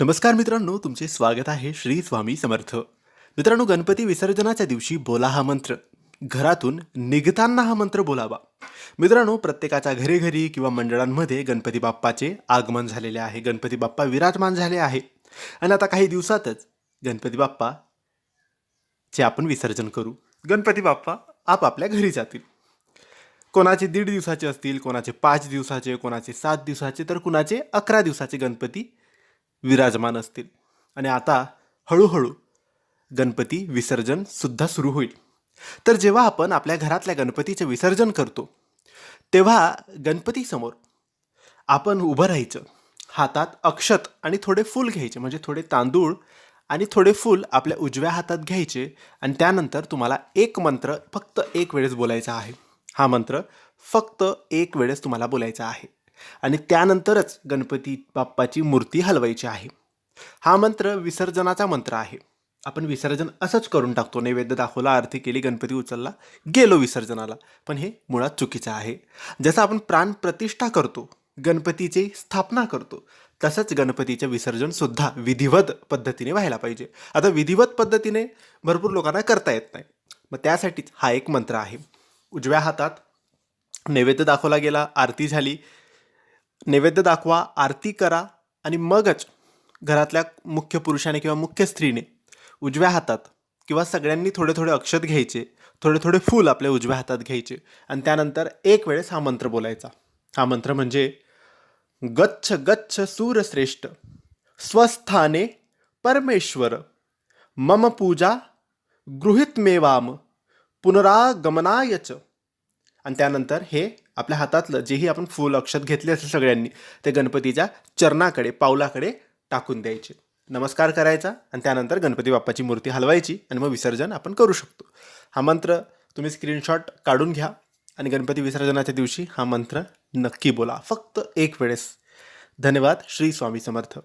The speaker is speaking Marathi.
नमस्कार मित्रांनो तुमचे स्वागत आहे श्री स्वामी समर्थ. मित्रांनो गणपती विसर्जनाच्या दिवशी बोला हा मंत्र. घरातून निघताना हा मंत्र बोलावा. मित्रांनो प्रत्येकाच्या घरी घरी किंवा मंडळांमध्ये गणपती बाप्पाचे आगमन झालेले आहे गणपती बाप्पा विराजमान झाले आहे. आणि आता काही दिवसातच गणपती बाप्पा चे आपण विसर्जन करू. गणपती बाप्पा आपापल्या घरी जातील. कोणाचे दीड दिवसाचे असतील कोणाचे पाच दिवसाचे कोणाचे सात दिवसाचे तर कुणाचे अकरा दिवसाचे गणपती विराजमान असतील. आणि आता हळूहळू गणपती विसर्जन सुद्धा सुरू होईल. तर जेव्हा आपण आपल्या घरातल्या गणपतीचे विसर्जन करतो तेव्हा गणपतीसमोर आपण उभं राहायचं. हातात अक्षत आणि थोडे फूल घ्यायचे म्हणजे थोडे तांदूळ आणि थोडे फूल आपल्या उजव्या हातात घ्यायचे आणि त्यानंतर तुम्हाला एक मंत्र फक्त एक वेळेस बोलायचा आहे. हा मंत्र फक्त एक वेळेस तुम्हाला बोलायचा आहे. आणि त्यानंतरच गणपती बाप्पाची मूर्ती हलवायची आहे. हा मंत्र विसर्जनाचा मंत्र आहे. आपण विसर्जन असंच करून टाकतो. नैवेद्य दाखवला आरती केली गणपती उचलला गेलो विसर्जनाला. पण हे मुळात चुकीचं आहे. जसं आपण प्राण प्रतिष्ठा करतो गणपतीची स्थापना करतो तसंच गणपतीचं विसर्जनसुद्धा विधिवत पद्धतीने व्हायला पाहिजे. आता विधिवत पद्धतीने भरपूर लोकांना करता येत नाही. मग त्यासाठीच हा एक मंत्र आहे. उजव्या हातात नैवेद्य दाखवला गेला आरती झाली नैवेद्य दाखवा आरती करा आणि मगच घरातल्या मुख्य पुरुषाने किंवा मुख्य स्त्रीने उजव्या हातात किंवा सगळ्यांनी थोडे थोडे अक्षत घ्यायचे थोडे थोडे फूल आपल्या उजव्या हातात घ्यायचे आणि त्यानंतर एक वेळेस हा मंत्र बोलायचा. हा मंत्र म्हणजे गच्छ गच्छ सूरश्रेष्ठ स्वस्थाने परमेश्वर मम पूजा गृहित मेवाम पुनरागमनायच आणि त्यानंतर हे आपल्या हातातलं जेही आपण फूल अक्षत घेतले असेल सगळ्यांनी ते गणपतीच्या चरणाकडे पावलाकडे टाकून द्यायचे. नमस्कार करायचा आणि त्यानंतर गणपती बाप्पाची मूर्ती हलवायची आणि मग विसर्जन आपण करू शकतो. हा मंत्र तुम्ही स्क्रीनशॉट काढून घ्या आणि गणपती विसर्जनाच्या दिवशी हा मंत्र नक्की बोला. फक्त एक वेळेस. धन्यवाद. श्री स्वामी समर्थ.